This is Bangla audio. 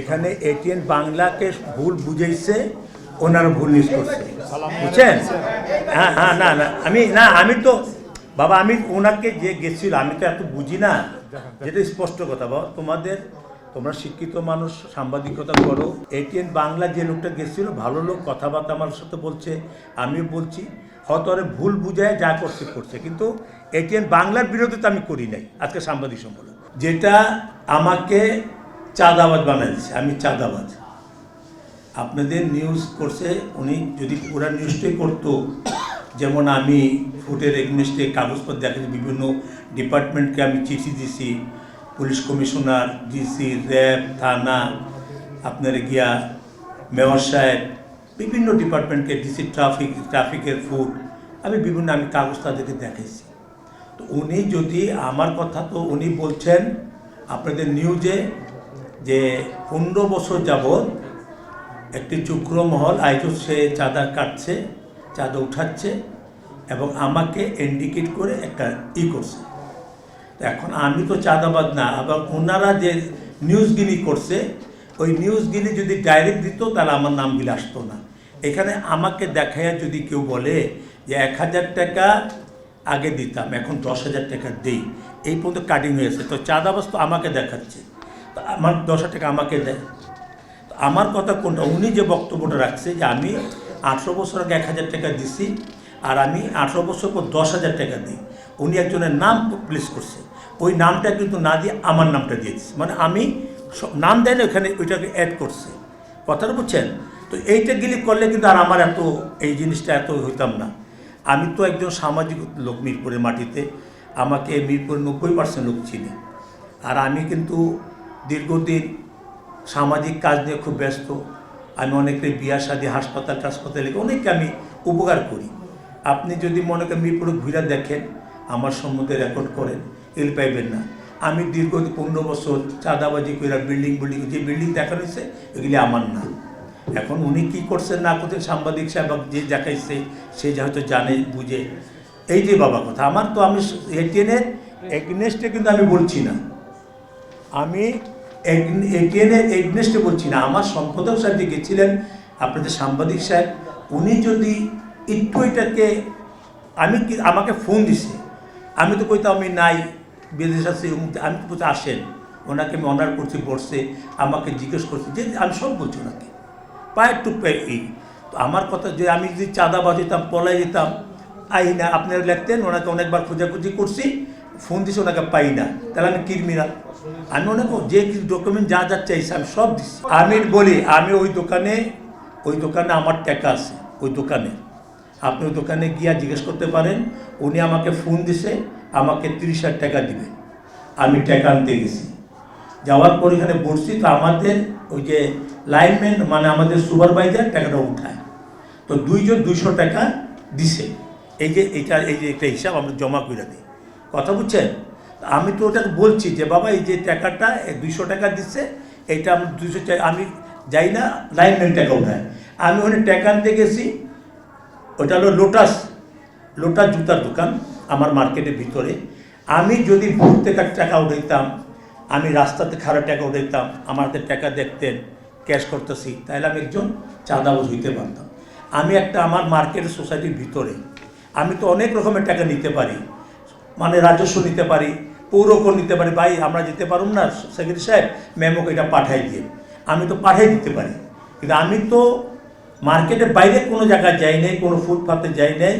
এখানে এটিএন বাংলাকে ভুল বুঝেছে ওনারা ভুল নিউজ করছে। বুঝছেন? হ্যাঁ হ্যাঁ না না, আমি না, আমি তো, বাবা, আমি ওনাকে যে গেছিল, আমি তো এত বুঝি না। যেটা স্পষ্ট কথা, বাবা, তোমাদের, তোমরা শিক্ষিত মানুষ, সাংবাদিকতা করো। এটিএন বাংলা যে লোকটা গেছিল, ভালো লোক, কথাবার্তা আমার সাথে বলছে, আমিও বলছি, হয়তো ওরা ভুল বুঝায় যা করছে করছে। কিন্তু এটিএন বাংলার বিরোধে তো আমি করি নাই, আজকে সাংবাদিক সম্মেলন। যেটা আমাকে চাঁদাবাজ বানাইছে আমি চাঁদাবাজ আপনাদের নিউজ করছে উনি, যদি পুরা নিউজটাই করতো, যেমন আমি ফুটের এগনেস্টে কাগজপত্র দেখাচ্ছি বিভিন্ন ডিপার্টমেন্টকে আমি চিঠি দিছি, পুলিশ কমিশনার ডিসি র্যাব, থানা, আপনার গিয়া মেয়র সাহেব, বিভিন্ন ডিপার্টমেন্টকে ডিসি ট্রাফিক ট্রাফিকের ফুড আমি বিভিন্ন, আমি কাগজ তাদেরকে দেখেছি তো উনি যদি আমার কথা তো উনি বলছেন, আপনাদের নিউজে যে পনেরো বছর যাবৎ একটি চুক্রমহল আয়োজক সে চাঁদা কাটছে চাঁদা উঠাচ্ছে এবং আমাকে ইন্ডিকেট করে একটা ই করছে। এখন আমি তো চাঁদাবাদ না, আবার ওনারা যে নিউজগিনি করছে, ওই নিউজগিনি যদি ডাইরেক্ট দিত, তাহলে আমার নামগুলি আসতো না। এখানে আমাকে দেখাইয়া যদি কেউ বলে যে এক হাজার টাকা আগে দিতাম, এখন দশ হাজার টাকা দেই, এই পর্যন্ত কাটিং হয়েছে তো চাঁদাবাজ তো আমাকে দেখাচ্ছে। আমার দশ হাজার টাকা আমাকে দেয়। আমার কথা কোনটা? উনি যে বক্তব্যটা রাখছে যে আমি আঠেরো বছর আগে এক হাজার টাকা দিছি আর আমি আঠেরো বছর পর দশ হাজার টাকা দিই। উনি একজনের নাম প্লেস করছে। ওই নামটা কিন্তু না দিয়ে আমার নামটা দিয়ে দিচ্ছে মানে আমি নাম দেয় না, ওখানে ওইটাকে অ্যাড করছে। কথাটা বুঝছেন? তো এইটা গিলি করলে কিন্তু আর আমার এত এই জিনিসটা এত হইতাম না। আমি তো একজন সামাজিক লোক মিরপুরের মাটিতে। আমাকে মিরপুরের নব্বই পার্সেন্ট লোক চিনে। আর আমি কিন্তু দীর্ঘদিন সামাজিক কাজ নিয়ে খুব ব্যস্ত। আমি অনেকে বিয়া শাদী হাসপাতাল টাসপাতালে অনেককে আমি উপকার করি। আপনি যদি মনে করেন মিরপুরে ঘুরে দেখেন, আমার সম্বন্ধে রেকর্ড করেন, এল পাইবেন না। আমি দীর্ঘ পনেরো বছর চাঁদাবাজি করে বিল্ডিং বিল্ডিং, যে বিল্ডিং দেখা হয়েছে এগুলি আমার না। এখন উনি কি করছেন না করছেন সাংবাদিক সাহেব যে দেখাইছে, সে যা হয়তো জানে, বুঝে। এই যে বাবা কথা, আমার তো আমি এটিএনের এগনেস্টে কিন্তু আমি বলছি না। আমি এটিএনের এগনেস্টে বলছি না, আমার সম্পাদক সাহেব যে গেছিলেন, আপনাদের সাংবাদিক সাহেব উনি যদি একটু এটাকে, আমি কি আমাকে ফোন দিছে। আমি তো কইতাম, আমি নাই, বিদেশ আছি আমি তো বলছি আসেন। ওনাকে আমি অনার করছি, বসছে, আমাকে জিজ্ঞেস করছি, যে আমি সব বলছি ওনাকে। পায়ের টু পায়ে এই। তো আমার কথা যে আমি যদি চাঁদা বাজিতাম পলাই যেতাম আই না। আপনারা লিখতেন, ওনাকে অনেকবার খোঁজাখুঁজি করছি ফোন দিছে, ওনাকে পাই না। তাহলে আমি ক্রিমিনাল। আমি ওনাকে যে কিছু ডকুমেন্ট যা যা চাইছি আমি সব দিচ্ছি। আমি বলি, আমি ওই দোকানে ওই দোকানে আমার টাকা আছে, ওই দোকানে। আপনি ওই দোকানে গিয়া জিজ্ঞেস করতে পারেন, উনি আমাকে ফোন দিছে, আমাকে তিরিশ হাজার টাকা দিবে। আমি টাকা আনতে গেছি। যাওয়ার পর এখানে বসছি, তো আমাদের ওই যে লাইনম্যান মানে আমাদের সুপারভাইজার টাকাটা উঠায়। তো দুইজন দুইশো টাকা দিছে। এই যে এটা, এই যে একটা হিসাব আমরা জমা করে দিই। কথা বুঝছেন? আমি তো ওটাকে বলছি যে, বাবা, এই যে টাকাটা দুইশো টাকা দিচ্ছে এটা আমি দুইশো আমি যাই না লাইনম্যান টাকা উঠায়। আমি ওখানে টাকা আনতে গেছি, ওটা হলো লোটাস লোটাস জুতার দোকান আমার মার্কেটের ভিতরে। আমি যদি ভোর থেকে টাকা উঠাইতাম, আমি রাস্তাতে খারাপ টাকা উঠাইতাম আমাদের টাকা দেখতেন, ক্যাশ করতেছি, তাহলে আমি একজন চাঁদাবাজ হইতে পারতাম। আমি একটা আমার মার্কেট সোসাইটির ভিতরে, আমি তো অনেক রকমের টাকা নিতে পারি মানে রাজস্ব নিতে পারি পৌরকর নিতে পারি। ভাই, আমরা যেতে পারুম না, সেক্রেটারি সাহেব ম্যামকে এটা পাঠাই দিয়ে আমি তো পাঠাই দিতে পারি। কিন্তু আমি তো মার্কেটের বাইরে কোনো জায়গায় যাই নাই, কোনো ফুটপাতে যাই নাই।